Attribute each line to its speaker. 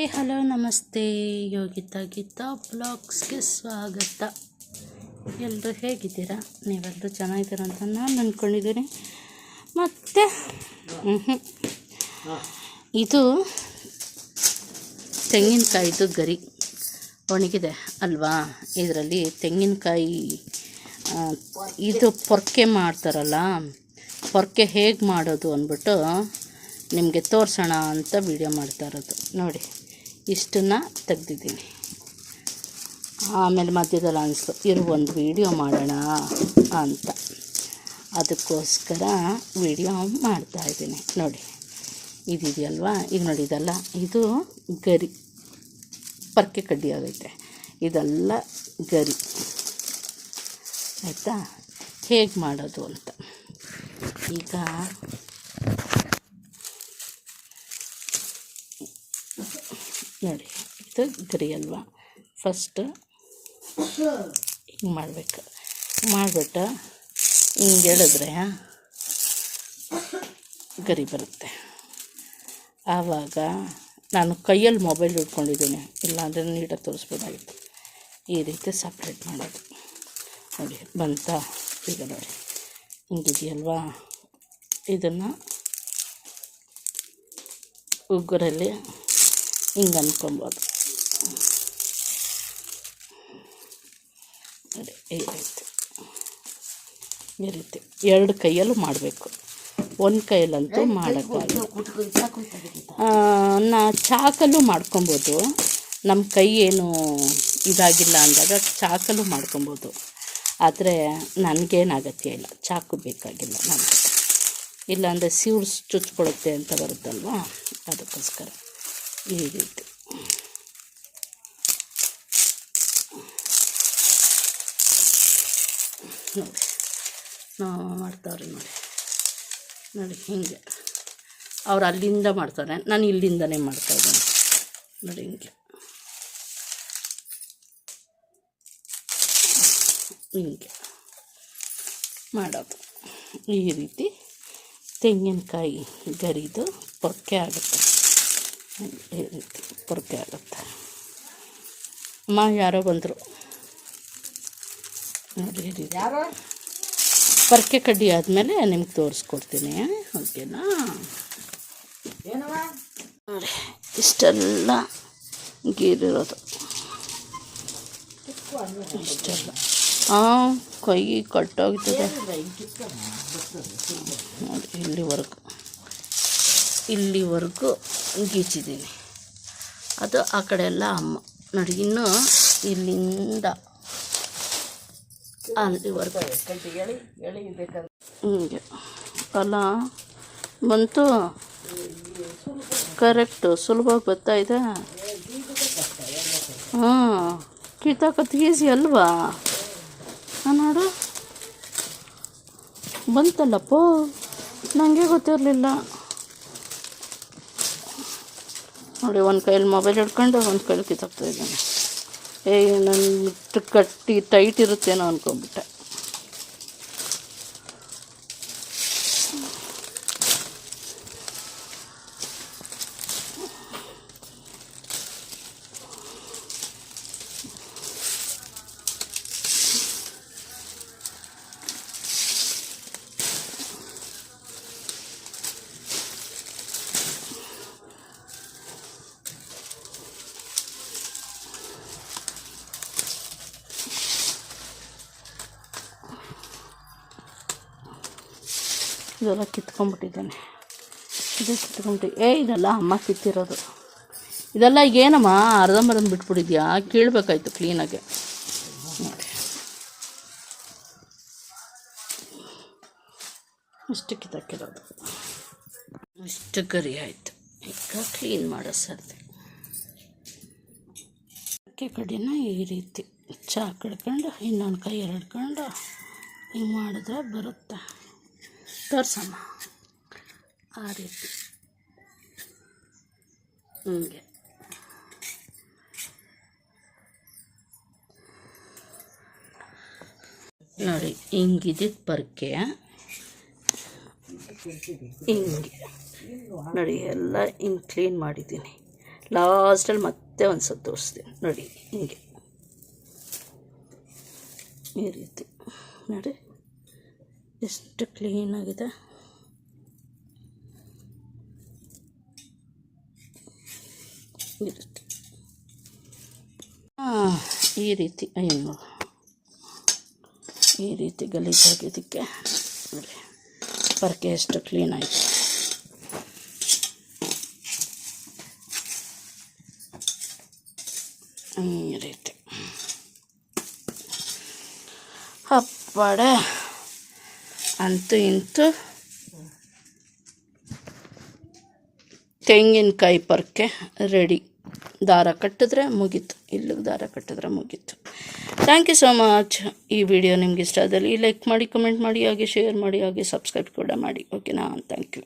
Speaker 1: Hi hello, ನಮಸ್ತೆ. ಯೋಗಿತಾ ಗೀತಾ ಬ್ಲಾಗ್ಸ್ಗೆ ಸ್ವಾಗತ. ಎಲ್ಲರೂ ಹೇಗಿದ್ದೀರಾ? ನೀವೆಲ್ಲರೂ ಚೆನ್ನಾಗಿದ್ದೀರ ಅಂತ ನಾನು ಅಂದ್ಕೊಂಡಿದ್ದೀನಿ. ಮತ್ತು. ಇದು ತೆಂಗಿನಕಾಯಿದು ಗರಿ. ಒಣಗಿದೆ ಅಲ್ವಾ? ಇದರಲ್ಲಿ ತೆಂಗಿನಕಾಯಿ ಇದು ಪೊರ್ಕೆ ಮಾಡ್ತಾರಲ್ಲ, ಪೊರ್ಕೆ ಹೇಗೆ ಮಾಡೋದು ಅಂದ್ಬಿಟ್ಟು ನಿಮಗೆ ತೋರಿಸೋಣ ಅಂತ ವಿಡಿಯೋ ಮಾಡ್ತಾ ಇರೋದು. ನೋಡಿ. ಇಷ್ಟನ್ನು ತೆಗ್ದಿದ್ದೀನಿ. ಆಮೇಲೆ ಮಧ್ಯದಲ್ಲಿ ಅನಿಸ್ತು ಇರು ಒಂದು ವಿಡಿಯೋ ಮಾಡೋಣ ಅಂತ. ಅದಕ್ಕೋಸ್ಕರ ವಿಡಿಯೋ ಮಾಡ್ತಾ ಇದ್ದೀನಿ. ನೋಡಿ, ಇದಿದೆಯಲ್ವಾ? ಈಗ ನೋಡಿ, ಇದೆಲ್ಲ, ಇದು ಗರಿ. ಪರ್ಕೆ ಕಡ್ಡಿ ಆಗೈತೆ. ಇದೆಲ್ಲ ಗರಿ. ಆಯಿತಾ? ಹೇಗೆ ಮಾಡೋದು ಅಂತ. ಈಗ ನೋಡಿ, ಇದು ಗರಿ ಅಲ್ವಾ? ಫಸ್ಟ್ ಹಿಂಗೆ ಮಾಡಬೇಕು. ಮಾಡಿಬಿಟ್ಟು ಹಿಂಗೆ ಹೇಳಿದ್ರೆ ಗರಿ ಬರುತ್ತೆ. ಆವಾಗ ನಾನು ಕೈಯಲ್ಲಿ ಮೊಬೈಲ್ ಹಿಡ್ಕೊಂಡಿದ್ದೀನಿ, ಇಲ್ಲಾಂದರೆ ನೀಟಾಗಿ ತೋರಿಸ್ಬೋದಾಗಿತ್ತು. ಈ ರೀತಿ ಸಪ್ರೇಟ್ ಮಾಡೋದು. ನೋಡಿ, ಬಂತ ಈಗ ನೋಡಿ. ಹಿಂಗಿದೆಯಲ್ವಾ? ಇದನ್ನು ಉಗುರಲ್ಲಿ ಹಿಂಗೆ ಅಂದ್ಕೊಬೋದು ನೋಡಿ ಈ ರೀತಿ. ಈ ರೀತಿ. ಎರಡು ಕೈಯಲ್ಲೂ ಮಾಡಬೇಕು. ಒಂದು ಕೈಯಲ್ಲಂತೂ ಮಾಡೋಕ್ಕಾಗಲ್ಲ ನಾ ಚಾಕಲ್ಲೂ ಮಾಡ್ಕೊಬೋದು. ನಮ್ಮ ಕೈ ಏನು ಇದಾಗಿಲ್ಲ ಅಂದಾಗ ಚಾಕಲ್ಲೂ ಮಾಡ್ಕೊಬೋದು. ಆದರೆ ನನಗೇನು ಅಗತ್ಯ ಇಲ್ಲ. ಚಾಕು ಬೇಕಾಗಿಲ್ಲ ನನಗೆ. ಇಲ್ಲಾಂದರೆ ಸಿವ್ರು ಚುಚ್ಕೊಳುತ್ತೆ ಅಂತ ಬರುತ್ತಲ್ವಾ? ಅದಕ್ಕೋಸ್ಕರ. ಈ ರೀತಿ ನೋಡಿ, ನಾವು ಮಾಡ್ತಾವ್ರಿ ನೋಡಿ. ನೋಡಿ, ಹೀಗೆ. ಅವ್ರು ಅಲ್ಲಿಂದ ಮಾಡ್ತಾರೆ. ನಾನು ಇಲ್ಲಿಂದನೇ ಮಾಡ್ತಾ ಇದ್ದೀನಿ. ನೋಡಿ, ಹಿಂಗೆ. ಹಿಂಗೆ. ಮಾಡೋದು. ಈ ರೀತಿ ತೆಂಗಿನಕಾಯಿ ಗರಿದು ಪೊಕ್ಕೆ ಆಗುತ್ತೆ. ಈ ರೀತಿ ಪೊರ್ಕೆ ಆಗುತ್ತೆ. ಅಮ್ಮ ಯಾರೋ ಬಂದರು. ನೋಡಿ ಈ ರೀತಿ ಪರ್ಕೆ ಕಡ್ಡಿ ಆದಮೇಲೆ ನಿಮ್ಗೆ ತೋರಿಸ್ಕೊಡ್ತೀನಿ ಓಕೆನಾ? ನೋಡಿ ಇಷ್ಟೆಲ್ಲ ಗೀರಿರೋದು. ಇಷ್ಟೆಲ್ಲ. ಹಾಂ ಕೈ ಕಟ್ಟೋಗ್ತದೆ. ನೋಡಿ ಇಲ್ಲಿವರೆಗೂ. ಇಲ್ಲಿವರೆಗೂ ಗೀಚಿದ್ದೀನಿ ಅದು ಆ ಕಡೆ ಎಲ್ಲ ಅಮ್ಮ. ನೋಡಿ, ಇನ್ನು ಇಲ್ಲಿಂದ ಅಲ್ಲಿವರೆಗೂ. ಹಿಂಗೆ. ಅಲ್ಲ, ಬಂತು. ಕರೆಕ್ಟು, ಸುಲಭವಾಗಿ ಬರ್ತಾ ಇದೆ. ಹಾಂ ಕಿತ್ತಾಕತ್ತು ಈಸಿ ಅಲ್ವಾ? ನೋಡು. ಬಂತಲ್ಲಪ್ಪ. ನನಗೆ ಗೊತ್ತಿರಲಿಲ್ಲ. ನೋಡಿ, ಒಂದು ಕೈಯಲ್ಲಿ ಮೊಬೈಲ್ ಹಿಡ್ಕೊಂಡು ಒಂದು ಕೈಲಿ ಕಿತ್ತಾಕ್ತಾ ಇದ್ದಾನೆ. ಏಯ್ ನನ್ನ ಕಟ್ಟಿ ಟೈಟ್ ಇರುತ್ತೇನೋ ಅಂದ್ಕೊಂಬಿಟ್ಟೆ ಇದೆಲ್ಲ ಕಿತ್ಕೊಂಡ್ಬಿಟ್ಟಿದ್ದಾನೆ. ಇದು ಕಿತ್ಕೊಂಡ್ಬಿಟ್ಟು, ಏ, ಇದೆಲ್ಲ ಅಮ್ಮ ಕಿತ್ತಿರೋದು. ಇದೆಲ್ಲ ಏನಮ್ಮ ಅರ್ಧಂಬರ್ಧ ಬಿಟ್ಬಿಟ್ಟಿದ್ಯಾ? ಕೀಳ್ಬೇಕಾಯ್ತು ಕ್ಲೀನಾಗೆ ಇಷ್ಟು ಕಿತ್ತಾಕಿರೋದು ಇಷ್ಟು ಗರಿ ಆಯಿತು. ಈಗ ಕ್ಲೀನ್ ಮಾಡೋ ಸರ್ದೆ. ಅಕ್ಕಿ ಕಡಿನ ಈ ರೀತಿ. ಚಾಕ್ ಹಿಡ್ಕೊಂಡು ಇನ್ನೊಂದು ಕೈ ಹಿಡ್ಕೊಂಡು ಹಿಂಗೆ ಮಾಡಿದ್ರೆ ಬರುತ್ತೆ. ತೋರ್ಸಮ್ಮ. ಆ ರೀತಿ. ಹಿಂಗೆ. ನೋಡಿ ಹಿಂಗಿದ್ದಿದ್ದು ಪರ್ಕೆ. ಹಿಂಗೆ. ನೋಡಿ, ಎಲ್ಲ ಹಿಂಗೆ ಕ್ಲೀನ್ ಮಾಡಿದ್ದೀನಿ. ಲಾಸ್ಟಲ್ಲಿ ಮತ್ತೆ ಒಂದು ಸಲ ತೋರಿಸ್ತೀನಿ. ನೋಡಿ, ಹಿಂಗೆ. ಈ ರೀತಿ. ನೋಡಿ. ಎಷ್ಟು ಕ್ಲೀನಾಗಿದೆ ಈ ರೀತಿ ಹಾಂ ಈ ರೀತಿ, ಅಯ್ಯೋ. ಈ ರೀತಿ ಗಲೀಜಾಗಿದ್ದಕ್ಕೆ ನೋಡಿ, ಪರ್ಕೆ ಎಷ್ಟು ಕ್ಲೀನ್ ಆಯಿತು ಈ ರೀತಿ. ಹಪ್ಪಡ ಅಂತೂ ಇಂತೂ ತೆಂಗಿನಕಾಯಿ ಪರ್ಕೆ ರೆಡಿ ದಾರ ಕಟ್ಟಿದ್ರೆ ಮುಗೀತು. ಇಲ್ಲಿಗೆ ದಾರ ಕಟ್ಟಿದ್ರೆ ಮುಗೀತು. ಥ್ಯಾಂಕ್ ಯು ಸೋ ಮಚ್ ಈ ವಿಡಿಯೋ ನಿಮ್ಗೆ ಇಷ್ಟ ಆದಲ್ಲಿ ಲೈಕ್ ಮಾಡಿ ಕಮೆಂಟ್ ಮಾಡಿ, ಹಾಗೆ ಶೇರ್ ಮಾಡಿ, ಹಾಗೆ ಸಬ್ಸ್ಕ್ರೈಬ್ ಕೂಡ ಮಾಡಿ. ಓಕೆನಾ ಥ್ಯಾಂಕ್ ಯು